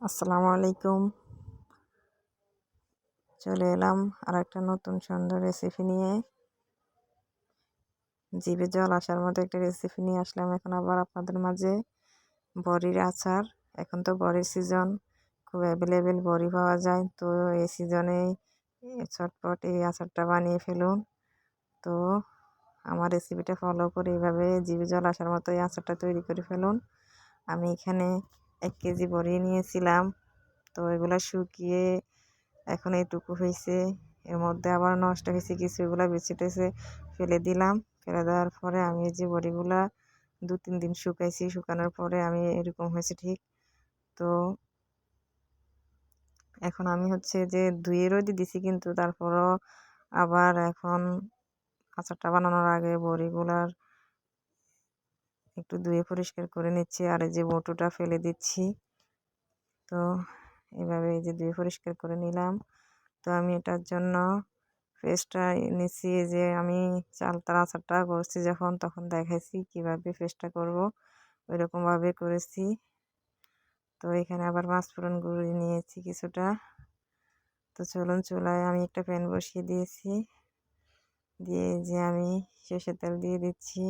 আসসালামু আলাইকুম। চলে এলাম আর একটা নতুন সুন্দর রেসিপি নিয়ে। জিভে জল আসার মতো একটা রেসিপি নিয়ে আসলাম এখন আবার আপনাদের মাঝে। বড়ির আচার, এখন তো বড়ির সিজন খুব অ্যাভেলেবেল বড়ি পাওয়া যায়। তো এই সিজনে চটপট এই আচারটা বানিয়ে ফেলুন। তো আমার রেসিপিটা ফলো করে এইভাবে জিভে জল আসার মতো এই আচারটা তৈরি করে ফেলুন। আমি এখানে এক কেজি বড়ি নিয়েছিলাম। তো এগুলো শুকিয়ে এখন এইটুকু হয়েছে এর মধ্যে আবার নষ্ট হয়েছে কিছু, এগুলো বেছে টেছে ফেলে দিলাম। ফেলে দেওয়ার পরে আমি যে বড়িগুলা দু তিন দিন শুকাইছি, শুকানোর পরে আমি এরকম হয়েছে ঠিক। তো এখন আমি হচ্ছে যে ধুয়ে রোদে দিছি কিন্তু তারপরও আবার এখন আচারটা বানানোর আগে বড়িগুলার একটু ধুয়ে পরিষ্কার করে নিচ্ছি। আর এই যে বটুটা ফেলে দিচ্ছি। তো এভাবে এই যে ধুয়ে পরিষ্কার করে নিলাম। তো আমি এটার জন্য পেস্টটা নিচ্ছি যে আমি চালতার আচারটা করছি যখন, তখন দেখাইছি কীভাবে পেস্টটা করব। ওই রকমভাবে করেছি। তো এখানে আবার পাঁচফোড়ন গুঁড়ি নিয়েছি কিছুটা। তো চলুন চুলায় আমি একটা প্যান বসিয়ে দিয়েছি। দিয়ে যে আমি সর্ষের তেল দিয়ে দিচ্ছি।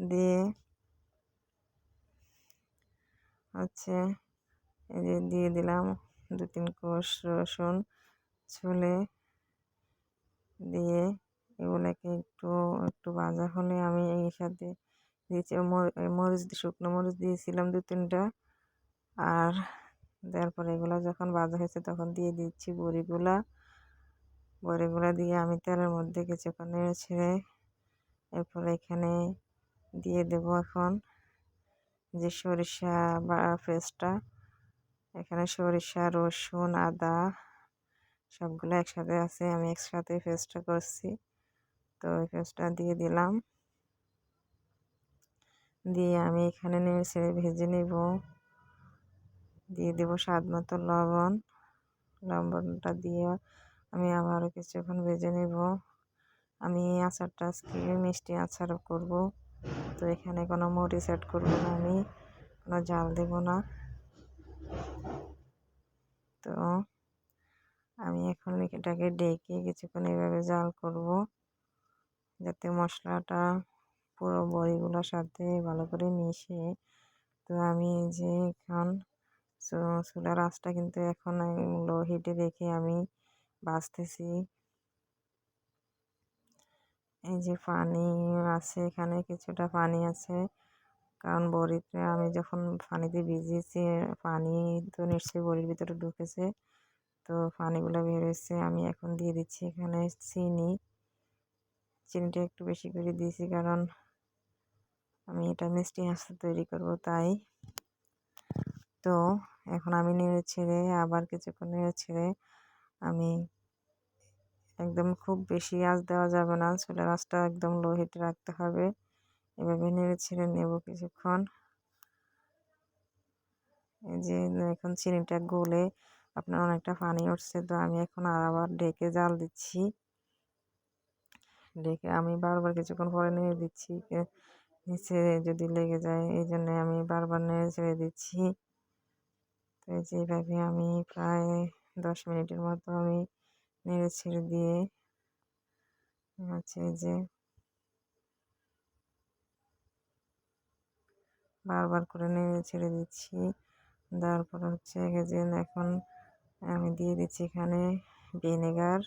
দিয়ে হচ্ছে দিয়ে দিলাম দু তিন কোষ রসুন, ছুলে দিয়ে এগুলোকে একটু একটু ভাজা হলে আমি এই সাথে দিয়েছি। মরিচ শুকনো মরিচ দিয়েছিলাম দু তিনটা আর তারপরে এগুলো যখন ভাজা হয়েছে তখন দিয়ে দিচ্ছি বড়িগুলা। বড়িগুলা দিয়ে আমি তেলের মধ্যে কিছুক্ষণ ছেড়ে এরপরে এখানে দিয়ে দেব এখন যে সরিষা বা পেস্টটা। এখানে সরিষা, রসুন, আদা সবগুলো একসাথে আছে। আমি একসাথে পেস্টটা করছি। তো ওই পেস্টটা দিয়ে দিলাম। দিয়ে আমি এখানে নেড়ে ছেড়ে ভেজে নেব। দিয়ে দেবো স্বাদ মতো লবণ। লবণটা দিয়ে আমি আবারও কিছুক্ষণ ভেজে নেব। আমি আচারটা আজকে মিষ্টি আচার করব। তো এখানে কোনো মরিচ অ্যাড করব না আমি, কোনো জাল দেব না। তো আমি এখন এটাকে ডেকে কিছুক্ষণ এভাবে জাল করব, যাতে মশলাটা পুরো বড়িগুলোর সাথে ভালো করে মিশে। তো আমি যে এখন চুলার আঁচটা কিন্তু এখন লো হিটে রেখে আমি বাঁচতেছি এই যে পানি আছে এখানে, কিছুটা পানি আছে। কারণ বড়িতে আমি যখন পানিতে ভিজিয়েছি, পানি তো নিশ্চয়ই বড়ির ভিতরে ঢুকেছে। তো পানিগুলো বেরোচ্ছে আমি এখন দিয়ে দিচ্ছি এখানে চিনি। চিনিটা একটু বেশি করে দিয়েছি কারণ আমি এটা মিষ্টি হাসতে তৈরি করব তাই। তো এখন আমি নেড়ে ছেড়ে আবার কিছুক্ষণ নেড়ে ছেড়ে আমি একদম খুব বেশি আঁচ দেওয়া যাবে না। চুলের আঁচটা একদম লো হিটে রাখতে হবে। এভাবে নেড়ে ছেড়ে নেব কিছুক্ষণ। এই যে এখন চিনিটা গলে আপনার অনেকটা পানি উঠছে, তো আমি এখন আবার ডেকে জাল দিচ্ছি। ডেকে আমি বারবার কিছুক্ষণ পরে নেড়ে দিচ্ছি। নিচে যদি লেগে যায়, এই জন্য আমি বারবার নেড়ে ছেড়ে দিচ্ছি। তো এই যে এইভাবে আমি প্রায় দশ মিনিটের মতো আমি নেড়ে ছেড়ে দিয়ে হচ্ছে যে বারবার করে নেড়ে ছেড়ে দিচ্ছি। দেওয়ার তারপর হচ্ছে যে এখন আমি দিয়ে দিচ্ছি এখানে ভিনেগার।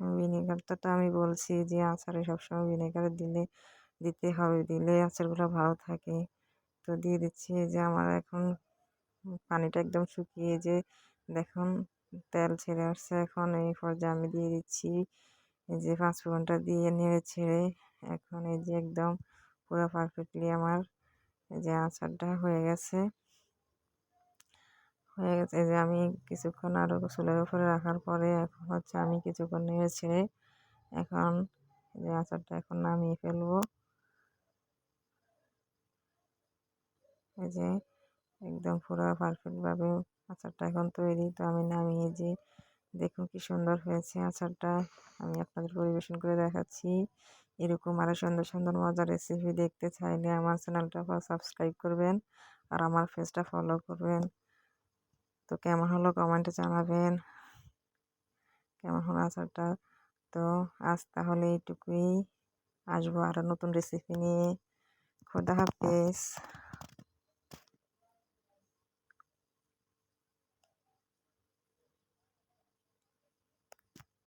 ভিনেগারটা তো আমি বলছি যে আচারে সবসময় ভিনেগার দিলে, দিতে হবে, দিলে আচারগুলো ভালো থাকে। তো দিয়ে দিচ্ছি যে আমার এখন পানিটা একদম শুকিয়ে যে দেখুন তেল ছেড়ে আসছে এখন, এই পর্যায়ে আমি দিয়ে দিচ্ছি। এই যে পাঁচফোড়নটা দিয়ে নেড়ে ছেড়ে এখন এই যে একদম পুরো পারফেক্টলি আমার এই যে আচারটা হয়ে গেছে। হয়ে গেছে যে আমি কিছুক্ষণ আরও চুলের উপরে রাখার পরে এখন হচ্ছে আমি কিছুক্ষণ নেড়ে ছেড়ে এখন যে আচারটা এখন নামিয়ে ফেলব। এই যে একদম পুরো পারফেক্টভাবে আচারটা এখন তৈরি। তো আমি নামিয়ে যে দেখুন কি সুন্দর হয়েছে আচারটা। আমি আপনাদের পরিবেশন করে দেখাচ্ছি। এরকম আরও সুন্দর সুন্দর মজার রেসিপি দেখতে চাইলে আমার চ্যানেলটা সাবস্ক্রাইব করবেন আর আমার পেজটা ফলো করবেন। তো কেমন হলো কমেন্টে জানাবেন। কেমন হলো আচারটা? তো আজ তাহলে এইটুকুই। আসব আরও নতুন রেসিপি নিয়ে। খোদা হাফেজ।